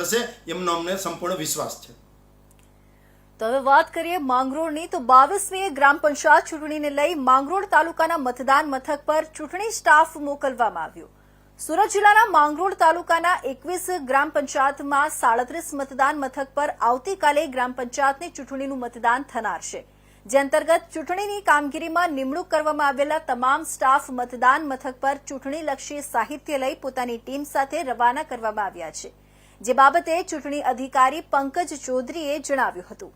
થશે, એમનો અમને સંપૂર્ણ વિશ્વાસ છે. તો હવે વાત કરીએ માંગરોળની, તો બાવીસમી ગ્રામ પંચાયત ચૂંટણીને લઈ માંગરોળ તાલુકાના મતદાન મથક પર ચૂંટણી સ્ટાફ મોકલવામાં આવ્યો. સુરત જિલ્લાના માંગરોળ તાલુકાના એકવીસ ગ્રામ પંચાયતમાં સાડત્રીસ મતદાન મથક પર આવતીકાલે ગ્રામ પંચાયતની ચૂંટણીનું મતદાન થનાર છે. જે અંતર્ગત ચૂંટણીની કામગીરીમાં નિમણૂક કરવામાં આવેલા તમામ સ્ટાફ મતદાન મથક પર ચૂંટણીલક્ષી સાહિત્ય લઈ પોતાની ટીમ સાથે રવાના કરવામાં આવ્યા છે. જે બાબતે ચૂંટણી અધિકારી પંકજ ચૌધરીએ જણાવ્યું હતું.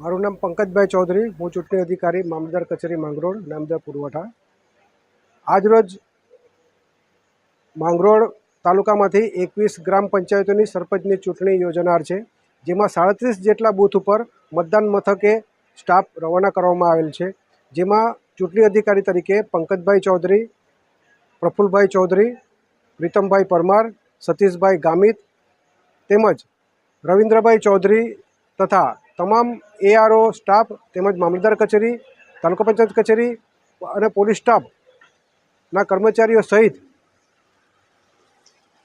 મારું નામ પંકજભાઈ ચૌધરી. હું ચૂંટણી અધિકારી મામલતદાર કચેરી માંગરોળ, નામદાર પુરવઠા. આજરોજ માંગરોળ તાલુકામાંથી એકવીસ ગ્રામ પંચાયતોની સરપંચની ચૂંટણી યોજાનાર છે, જેમાં સાડત્રીસ જેટલા બૂથ ઉપર મતદાન મથકે સ્ટાફ રવાના કરવામાં આવેલ છે. જેમાં ચૂંટણી અધિકારી તરીકે પંકજભાઈ ચૌધરી, પ્રફુલભાઈ ચૌધરી, પ્રીતમભાઈ પરમાર સતીશભાઈ ગામિત તેમજ રવિન્દ્રભાઈ ચૌધરી તથા તમામ એઆરઓ સ્ટાફ તેમજ મામલતદાર કચેરી, તાલુકા પંચાયત કચેરી અને પોલીસ સ્ટાફના કર્મચારીઓ સહિત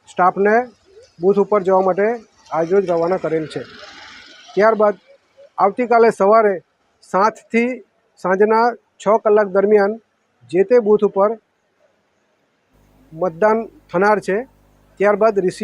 સ્ટાફને બૂથ ઉપર જવા માટે આજરોજ રવાના કરેલ છે. ત્યારબાદ આવતીકાલે સવારે સાતથી સાંજના છ કલાક દરમિયાન જે તે બૂથ ઉપર મતદાન થનાર છે. ત્યારબાદ રિસીવ